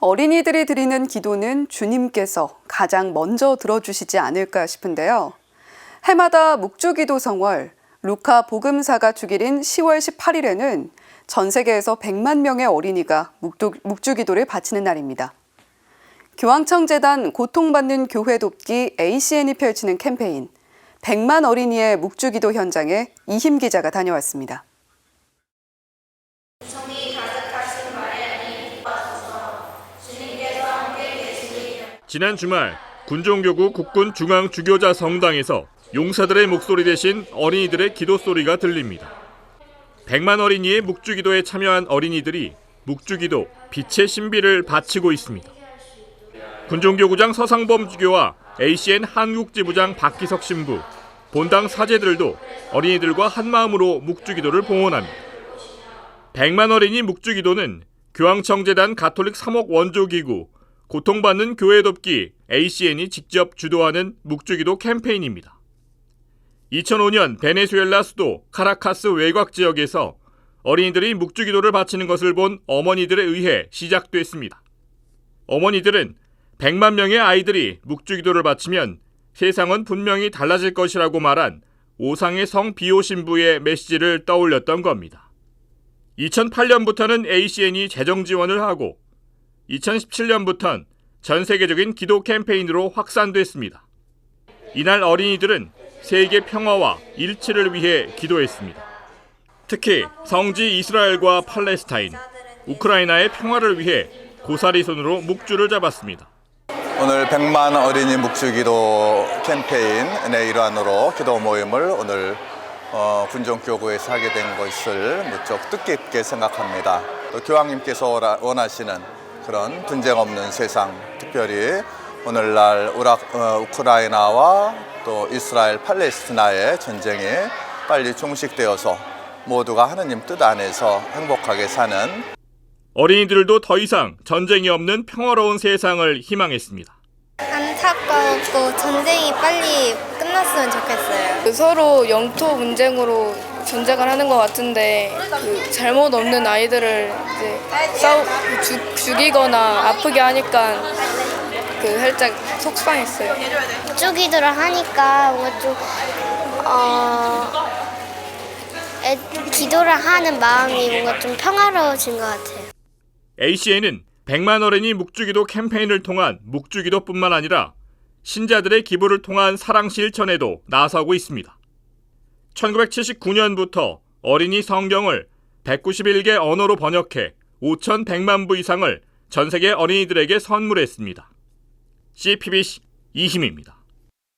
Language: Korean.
어린이들이 드리는 기도는 주님께서 가장 먼저 들어주시지 않을까 싶은데요. 해마다 묵주기도 성월, 루카 복음사가 주길인 10월 18일에는 전 세계에서 100만 명의 어린이가 묵주, 묵주기도를 바치는 날입니다. 교황청 재단 고통받는 교회 돕기 ACN이 펼치는 캠페인 100만 어린이의 묵주기도 현장에 이힘 기자가 다녀왔습니다. 지난 주말 군종교구 국군 중앙 주교자 성당에서 용사들의 목소리 대신 어린이들의 기도 소리가 들립니다. 100만 어린이의 묵주기도에 참여한 어린이들이 묵주기도 빛의 신비를 바치고 있습니다. 군종교구장 서상범 주교와 ACN 한국지부장 박기석 신부, 본당 사제들도 어린이들과 한마음으로 묵주기도를 봉헌합니다. 100만 어린이 묵주기도는 교황청재단 가톨릭 3억 원조기구 고통받는 교회 돕기 ACN이 직접 주도하는 묵주기도 캠페인입니다. 2005년 베네수엘라 수도 카라카스 외곽 지역에서 어린이들이 묵주기도를 바치는 것을 본 어머니들에 의해 시작됐습니다. 어머니들은 100만 명의 아이들이 묵주기도를 바치면 세상은 분명히 달라질 것이라고 말한 오상의 성 비오 신부의 메시지를 떠올렸던 겁니다. 2008년부터는 ACN이 재정 지원을 하고 2017년부턴 전 세계적인 기도 캠페인으로 확산됐습니다. 이날 어린이들은 세계 평화와 일치를 위해 기도했습니다. 특히 성지 이스라엘과 팔레스타인, 우크라이나의 평화를 위해 고사리 손으로 묵주를 잡았습니다. 오늘 100만 어린이 묵주기도 캠페인의 일환으로 기도 모임을 오늘 어, 군종교구에서 하게 된 것을 무척 뜻깊게 생각합니다. 또 교황님께서 원하- 원하시는 그런 분쟁 없는 세상, 특별히 오늘날 우라, 어, 우크라이나와 또 이스라엘 팔레스티나의 전쟁이 빨리 종식되어서 모두가 하느님 뜻 안에서 행복하게 사는 어린이들도 더 이상 전쟁이 없는 평화로운 세상을 희망했습니다. 안타까웠고 전쟁이 빨리 끝났으면 좋겠어요. 서로 영토 분쟁으로 전쟁을 하는 것 같은데 그 잘못 없는 아이들을 이제 싸우 죽, 죽이거나 아프게 하니까 그 살짝 속상했어요. 묵주기도를 하니까 뭔가 좀 어, 애- 기도를 하는 마음이 뭔가 좀 평화로워진 것 같아요. ACN은 100만 어린이 묵주기도 캠페인을 통한 묵주기도뿐만 아니라 신자들의 기부를 통한 사랑 실천에도 나서고 있습니다. 1979년부터 어린이 성경을 191개 언어로 번역해 5,100만 부 이상을 전 세계 어린이들에게 선물했습니다. CPBC 이힘입니다.